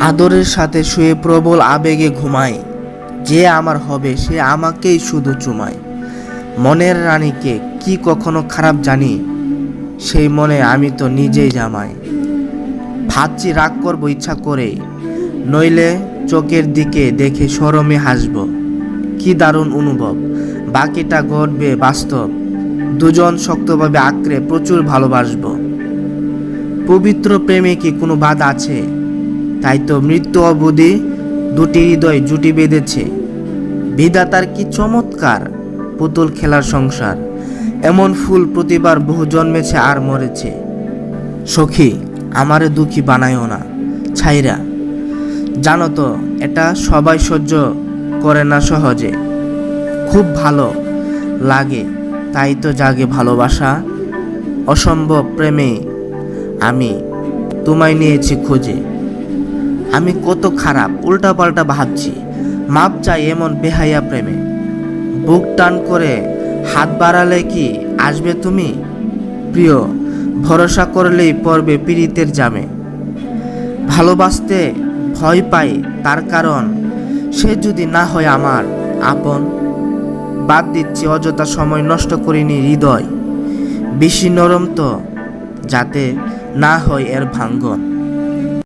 আদরের সাথে শুয়ে প্রবল আবেগে ঘুমায় যে আমার হবে, সে আমাকেই শুধু চুমায়। মনের রানীকে কি কখনো খারাপ জানি, সেই মনে আমি তো নিজেই জামাই। ভাবছি রাগ করব ইচ্ছা করে নইলে চোখের দিকে দেখে সরমে হাসব। কি দারুণ অনুভব, বাকিটা ঘটবে বাস্তব। দুজন শক্তভাবে আঁকড়ে প্রচুর ভালোবাসবো। পবিত্র প্রেমে কি কোনো বাধা আছে? তাই তো মৃত্যু অবধি দুটি হৃদয় জুটি বেঁধেছে। বিধাতার কি চমৎকার পুতুল খেলার সংসার। এমন ফুল প্রতিবার বহু জন্মেছে আর মরেছে। সখী, আমারে দুঃখী বানায়ও না। ছাইরা, জানো তো, এটা সবাই সহ্য করে না সহজে। খুব ভালো লাগে, তাই তো জাগে ভালোবাসা। অসম্ভব প্রেমে আমি তোমায় নিয়েছি খোঁজে। আমি কত খারাপ, উল্টাপাল্টা ভাবছি। মাপ চাই এমন বেহাইয়া প্রেমে। বুক টান করে হাত বাড়ালে কি আসবে তুমি? প্রিয়, ভরসা করলেই পড়বে পীড়িতের জামে। ভালোবাসতে ভয় পাই তার কারণ, সে যদি না হয় আমার আপন। বাদ দিচ্ছি অযথা সময় নষ্ট করিনি হৃদয়। বেশি নরম তো, যাতে না হয় এর ভাঙ্গন।